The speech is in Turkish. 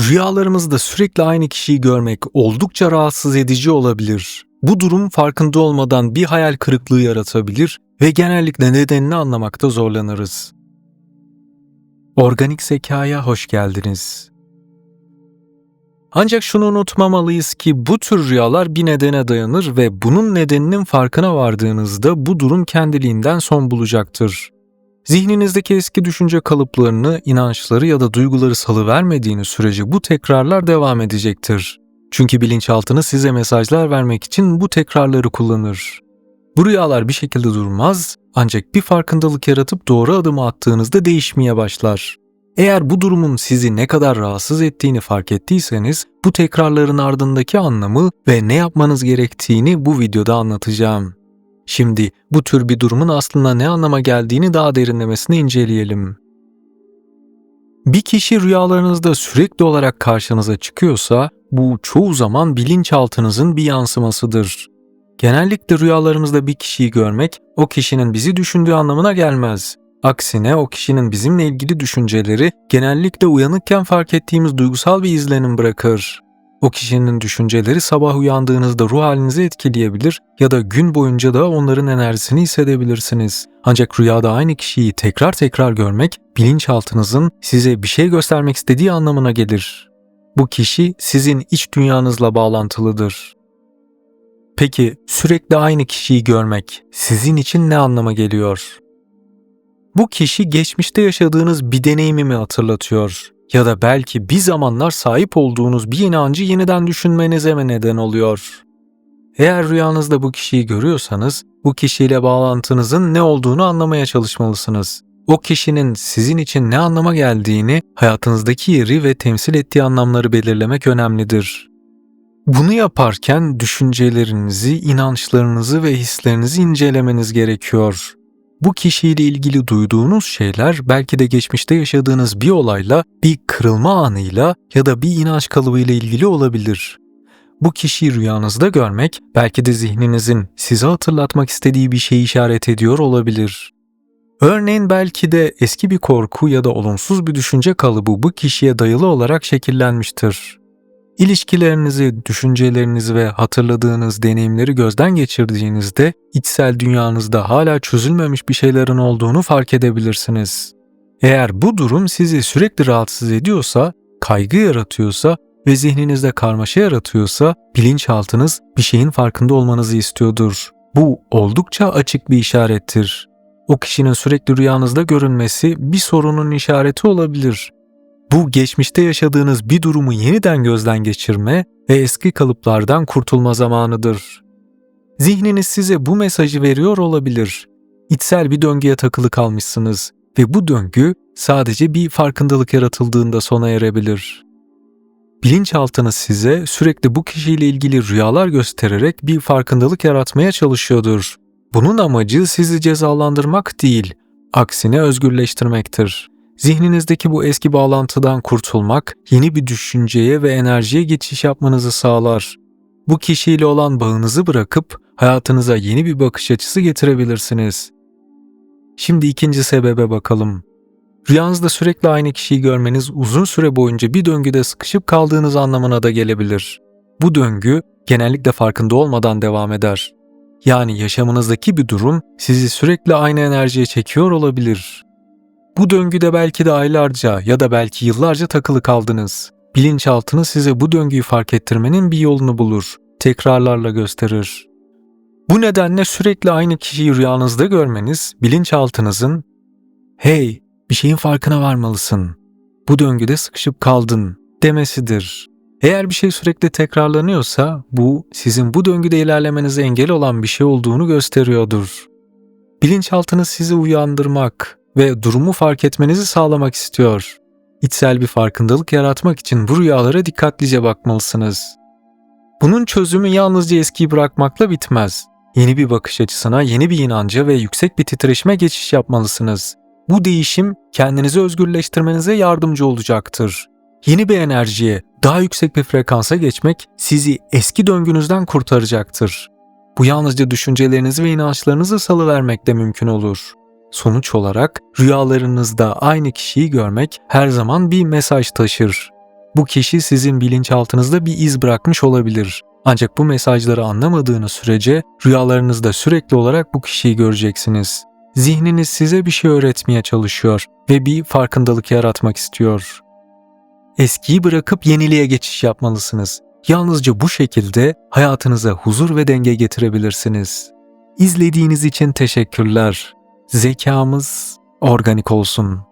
Rüyalarımızda sürekli aynı kişiyi görmek oldukça rahatsız edici olabilir. Bu durum farkında olmadan bir hayal kırıklığı yaratabilir ve genellikle nedenini anlamakta zorlanırız. Organik zekaya hoş geldiniz. Ancak şunu unutmamalıyız ki bu tür rüyalar bir nedene dayanır ve bunun nedeninin farkına vardığınızda bu durum kendiliğinden son bulacaktır. Zihninizdeki eski düşünce kalıplarını, inançları ya da duyguları salıvermediğiniz sürece bu tekrarlar devam edecektir. Çünkü bilinçaltını size mesajlar vermek için bu tekrarları kullanır. Bu rüyalar bir şekilde durmaz ancak bir farkındalık yaratıp doğru adımı attığınızda değişmeye başlar. Eğer bu durumun sizi ne kadar rahatsız ettiğini fark ettiyseniz bu tekrarların ardındaki anlamı ve ne yapmanız gerektiğini bu videoda anlatacağım. Şimdi bu tür bir durumun aslında ne anlama geldiğini daha derinlemesine inceleyelim. Bir kişi rüyalarınızda sürekli olarak karşınıza çıkıyorsa bu çoğu zaman bilinçaltınızın bir yansımasıdır. Genellikle rüyalarımızda bir kişiyi görmek o kişinin bizi düşündüğü anlamına gelmez. Aksine o kişinin bizimle ilgili düşünceleri genellikle uyanıkken fark ettiğimiz duygusal bir izlenim bırakır. O kişinin düşünceleri sabah uyandığınızda ruh halinizi etkileyebilir ya da gün boyunca da onların enerjisini hissedebilirsiniz. Ancak rüyada aynı kişiyi tekrar tekrar görmek bilinçaltınızın size bir şey göstermek istediği anlamına gelir. Bu kişi sizin iç dünyanızla bağlantılıdır. Peki sürekli aynı kişiyi görmek sizin için ne anlama geliyor? Bu kişi geçmişte yaşadığınız bir deneyimi mi hatırlatıyor? Ya da belki bir zamanlar sahip olduğunuz bir inancı yeniden düşünmenize mi neden oluyor? Eğer rüyanızda bu kişiyi görüyorsanız, bu kişiyle bağlantınızın ne olduğunu anlamaya çalışmalısınız. O kişinin sizin için ne anlama geldiğini, hayatınızdaki yeri ve temsil ettiği anlamları belirlemek önemlidir. Bunu yaparken düşüncelerinizi, inançlarınızı ve hislerinizi incelemeniz gerekiyor. Bu kişiyle ilgili duyduğunuz şeyler belki de geçmişte yaşadığınız bir olayla, bir kırılma anıyla ya da bir inanç kalıbıyla ilgili olabilir. Bu kişiyi rüyanızda görmek belki de zihninizin size hatırlatmak istediği bir şeyi işaret ediyor olabilir. Örneğin belki de eski bir korku ya da olumsuz bir düşünce kalıbı bu kişiye dayalı olarak şekillenmiştir. İlişkilerinizi, düşüncelerinizi ve hatırladığınız deneyimleri gözden geçirdiğinizde içsel dünyanızda hala çözülmemiş bir şeylerin olduğunu fark edebilirsiniz. Eğer bu durum sizi sürekli rahatsız ediyorsa, kaygı yaratıyorsa ve zihninizde karmaşa yaratıyorsa bilinçaltınız bir şeyin farkında olmanızı istiyordur. Bu oldukça açık bir işarettir. O kişinin sürekli rüyanızda görünmesi bir sorunun işareti olabilir bu geçmişte yaşadığınız bir durumu yeniden gözden geçirme ve eski kalıplardan kurtulma zamanıdır. Zihniniz size bu mesajı veriyor olabilir. İçsel bir döngüye takılı kalmışsınız ve bu döngü sadece bir farkındalık yaratıldığında sona erebilir. Bilinçaltınız size sürekli bu kişiyle ilgili rüyalar göstererek bir farkındalık yaratmaya çalışıyordur. Bunun amacı sizi cezalandırmak değil, aksine özgürleştirmektir. Zihninizdeki bu eski bağlantıdan kurtulmak, yeni bir düşünceye ve enerjiye geçiş yapmanızı sağlar. Bu kişiyle olan bağınızı bırakıp hayatınıza yeni bir bakış açısı getirebilirsiniz. Şimdi ikinci sebebe bakalım. Rüyanızda sürekli aynı kişiyi görmeniz uzun süre boyunca bir döngüde sıkışıp kaldığınız anlamına da gelebilir. Bu döngü genellikle farkında olmadan devam eder. Yani yaşamınızdaki bir durum sizi sürekli aynı enerjiye çekiyor olabilir. Bu döngüde belki de aylarca ya da belki yıllarca takılı kaldınız. Bilinçaltınız size bu döngüyü fark ettirmenin bir yolunu bulur, tekrarlarla gösterir. Bu nedenle sürekli aynı kişiyi rüyanızda görmeniz bilinçaltınızın "Hey, bir şeyin farkına varmalısın. Bu döngüde sıkışıp kaldın." demesidir. Eğer bir şey sürekli tekrarlanıyorsa bu sizin bu döngüde ilerlemenize engel olan bir şey olduğunu gösteriyordur. Bilinçaltınız sizi uyandırmak, ve durumu fark etmenizi sağlamak istiyor. İçsel bir farkındalık yaratmak için bu rüyalara dikkatlice bakmalısınız. Bunun çözümü yalnızca eskiyi bırakmakla bitmez. Yeni bir bakış açısına, yeni bir inanca ve yüksek bir titreşime geçiş yapmalısınız. Bu değişim kendinizi özgürleştirmenize yardımcı olacaktır. Yeni bir enerjiye, daha yüksek bir frekansa geçmek sizi eski döngünüzden kurtaracaktır. Bu yalnızca düşüncelerinizi ve inançlarınızı salıvermekle mümkün olur. Sonuç olarak rüyalarınızda aynı kişiyi görmek her zaman bir mesaj taşır. Bu kişi sizin bilinçaltınızda bir iz bırakmış olabilir. Ancak bu mesajları anlamadığınız sürece rüyalarınızda sürekli olarak bu kişiyi göreceksiniz. Zihniniz size bir şey öğretmeye çalışıyor ve bir farkındalık yaratmak istiyor. Eskiyi bırakıp yeniliğe geçiş yapmalısınız. Yalnızca bu şekilde hayatınıza huzur ve denge getirebilirsiniz. İzlediğiniz için teşekkürler. Zekamız organik olsun.